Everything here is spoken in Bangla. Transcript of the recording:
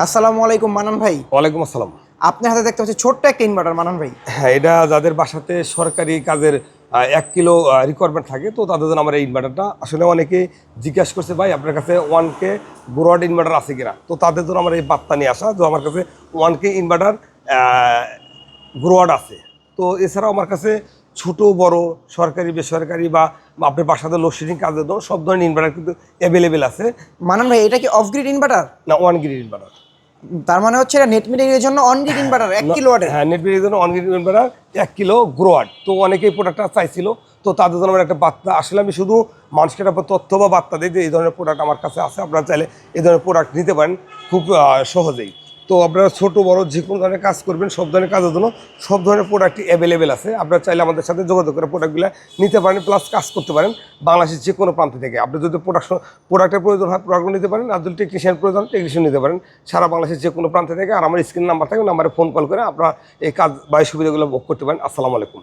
আসসালামু আলাইকুম মানান ভাই। ওয়ালাইকুম আসসালাম। আপনার হাতে দেখতে পাচ্ছি ছোট্ট একটা ইনভার্টার মানান ভাই। হ্যাঁ এটা যাদের বাসাতে সরকারি কাজের এক কিলো রিকোয়ারমেন্ট থাকে তো তাদের জন্য আমার এই ইনভার্টারটা আসলে অনেকে জিজ্ঞাসা করছে ভাই আপনার কাছে ওয়ান কে ব্রড ইনভার্টার আছে কিনা? তো তাদের জন্য আমার এই বার্তা নিয়ে আসা যে আমার কাছে ওয়ান কে ইনভার্টার গ্রোয়াড আছে। তো এছাড়াও আমার কাছে ছোট বড় সরকারি বেসরকারি বা আপনার বাসাতে লোডশেডিং কাজের জন্য সব ধরনের ইনভার্টার কিন্তু অ্যাভেলেবেল আছে। মানান ভাই এটা কি অফ গ্রিড ইনভার্টার না ওয়ান গ্রিড ইনভার্টার তার মানে হচ্ছে এটা নেট মিটারিং এর জন্য অন গ্রিড ইনভার্টার এক কিলো ওয়াটের হ্যাঁ নেট বেরিয়ে জন্য অনগ্রিড ইনভার্টার এক কিলো গ্রোয়ার তো অনেকেই প্রোডাক্টটা চাইছিল। তো তাদের জন্য আমার একটা বার্তা আসলে আমি শুধু মানুষকে একটা তথ্য বা বার্তা দিই যে এই ধরনের প্রোডাক্ট আমার কাছে আছে আপনারা চাইলে এই ধরনের প্রোডাক্ট নিতে পারেন খুব সহজেই। তো আপনারা ছোট, বড় যে কোনো ধরনের কাজ করবেন, সব ধরনের কাজের জন্য সব ধরনের প্রোডাক্টই অ্যাভেলেবেল আছে। আপনারা চাইলে আমাদের সাথে যোগাযোগ করে প্রোডাক্টগুলো নিতে পারেন প্লাস কাজ করতে পারেন বাংলাদেশের যে কোনো প্রান্ত থেকে। আপনি যদি প্রোডাকশন প্রোডাক্টের প্রয়োজন হয় প্রোডাক্টও নিতে পারেন, আর যদি টেকনিশিয়ান প্রয়োজন টেকনিশিয়ান নিতে পারেন। সারা বাংলাদেশের যে কোনো প্রান্ত থেকে, আর আমার স্ক্রিন নাম্বার থাকে নাম্বারে ফোন কল করে আপনারা এই কাজ বা সুবিধাগুলো ভোগ করতে পারেন। আসসালামু আলাইকুম।